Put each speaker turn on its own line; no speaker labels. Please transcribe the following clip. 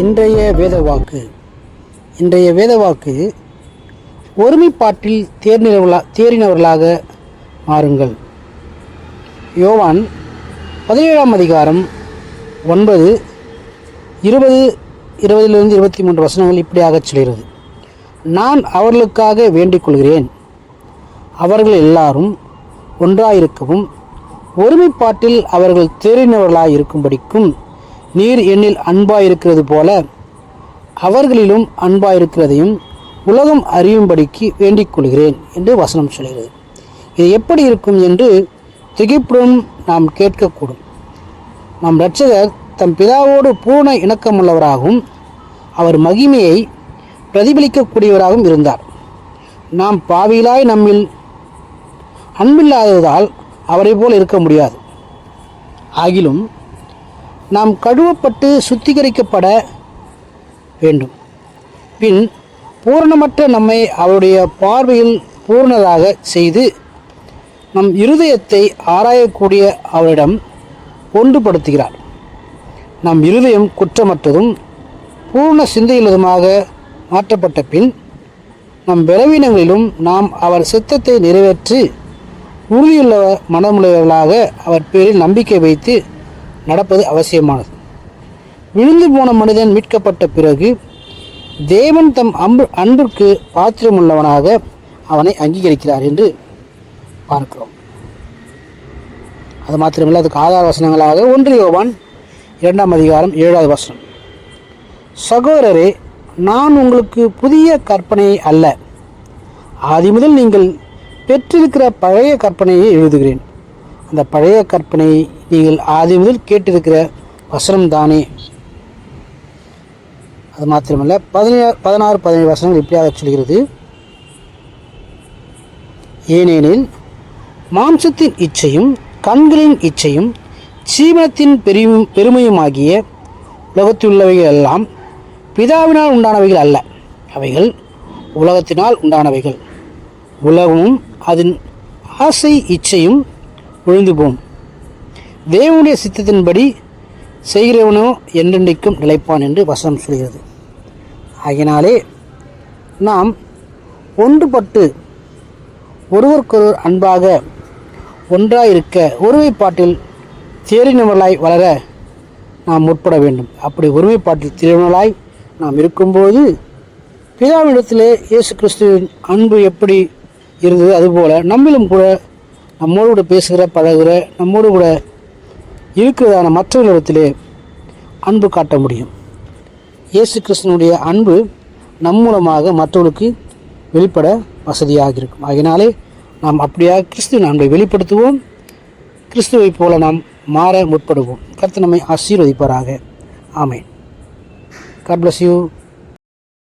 இன்றைய வேதவாக்கு. இன்றைய வேதவாக்கு ஒருமைப்பாட்டில் தேர்நிலவர்களா தேறினவர்களாக மாறுங்கள். யோவான் பதினேழாம் அதிகாரம் ஒன்பது இருபது இருபதிலிருந்து இருபத்தி மூன்று வசனங்கள் இப்படியாக சொல்கிறது. நான் அவர்களுக்காக வேண்டிக் கொள்கிறேன் அவர்கள் எல்லாரும் ஒன்றாயிருக்கவும் ஒருமைப்பாட்டில் அவர்கள் தேறினவர்களாக இருக்கும்படிக்கும் நீர் என்னில் அன்பாயிருக்கிறது போல அவர்களிலும் அன்பாயிருக்கிறதையும் உலகம் அறியும்படிக்கு வேண்டிக் கொள்கிறேன் என்று வசனம் சொல்கிறது. இது எப்படி இருக்கும் என்று திகைப்புடன் நாம் கேட்கக்கூடும். நம் இரட்சகர் தம் பிதாவோடு பூர்ண இணக்கமுள்ளவராகவும் அவர் மகிமையை பிரதிபலிக்கக்கூடியவராகவும் இருந்தார். நாம் பாவியிலாய் நம்மில் அன்பில்லாததால் அவரை போல் இருக்க முடியாது. ஆகிலும் நாம் கழுவப்பட்டு சுத்திகரிக்கப்பட வேண்டும். பின் பூரணமற்ற நம்மை அவருடைய பார்வையில் பூர்ணதாக செய்து நம் இருதயத்தை ஆராயக்கூடிய அவரிடம் ஒன்றுபடுத்துகிறார். நம் இருதயம் குற்றமற்றதும் பூர்ண சிந்தையுள்ளதுமாக மாற்றப்பட்ட பின் நம் பலவீனங்களிலும் நாம் அவர் சித்தத்தை நிறைவேற்றி உறுதியுள்ள மனமுடையவர்களாக அவர் பேரில் நம்பிக்கை வைத்து நடப்பது அவசியமானது. விழுந்து போன மனிதன் மீட்கப்பட்ட பிறகு தேவன் தம் அன்பு அன்பிற்கு பாத்திரமுள்ளவனாக அவனை அங்கீகரிக்கிறார் என்று பார்க்கிறோம். அது மாத்திரமில்லை அதுக்கு ஆதார வசனங்களாக ஒன்று யோவான் இரண்டாம் அதிகாரம் ஏழாவது வசனம். சகோதரரே நான் உங்களுக்கு புதிய கற்பனை அல்ல. ஆதி முதல் நீங்கள் பெற்றிருக்கிற பழைய கற்பனையை எழுதுகிறேன். அந்த பழைய கற்பனை நீங்கள் ஆதி முதல் கேட்டிருக்கிற வசனம் தானே அது மாத்திரமல்ல பதினேழு பதினாறு பதினேழு வசனங்கள் இப்படியாக சொல்கிறது. ஏனெனில் மாம்சத்தின் இச்சையும் கண்களின் இச்சையும் சீமனத்தின் பெருமையும் பெருமையுமாகிய உலகத்திலுள்ளவைகள் எல்லாம் பிதாவினால் உண்டானவைகள் அல்ல. அவைகள் உலகத்தினால் உண்டானவைகள். உலகமும் அதன் ஆசை இச்சையும் ஒழிந்து போம் தேவனுடைய சித்தத்தின்படி செய்கிறவனோ என்றென்றைக்கும் நிலைப்பான் என்று வசனம் சொல்கிறது. ஆகினாலே நாம் ஒன்றுபட்டு ஒருவருக்கொருவர் அன்பாக ஒன்றாயிருக்க ஒருமைப்பாட்டில் தேறினவர்களாய் வளர நாம் முற்பட வேண்டும். அப்படி ஒருமைப்பாட்டில் தேறினவர்களாய் நாம் இருக்கும்போது பிதாவிடத்திலே இயேசு கிறிஸ்துவின் அன்பு எப்படி இருந்தது? அதுபோல் நம்மிலும் கூட நம்மோடு கூட பேசுகிற பழகுகிற நம்மோடு கூட இருக்கிறதான மற்றவர்களிடத்திலே அன்பு காட்ட முடியும். இயேசு கிருஷ்ணனுடைய அன்பு நம் மூலமாக மற்றவர்களுக்கு வெளிப்பட வசதியாக இருக்கும். ஆகினாலே நாம் அப்படியாக கிறிஸ்துவின் அன்பை வெளிப்படுத்துவோம். கிறிஸ்துவைப் போல நாம் மாற முற்படுவோம். கருத்து நம்மை ஆசீர்வதிப்பாராக. ஆமென். God bless you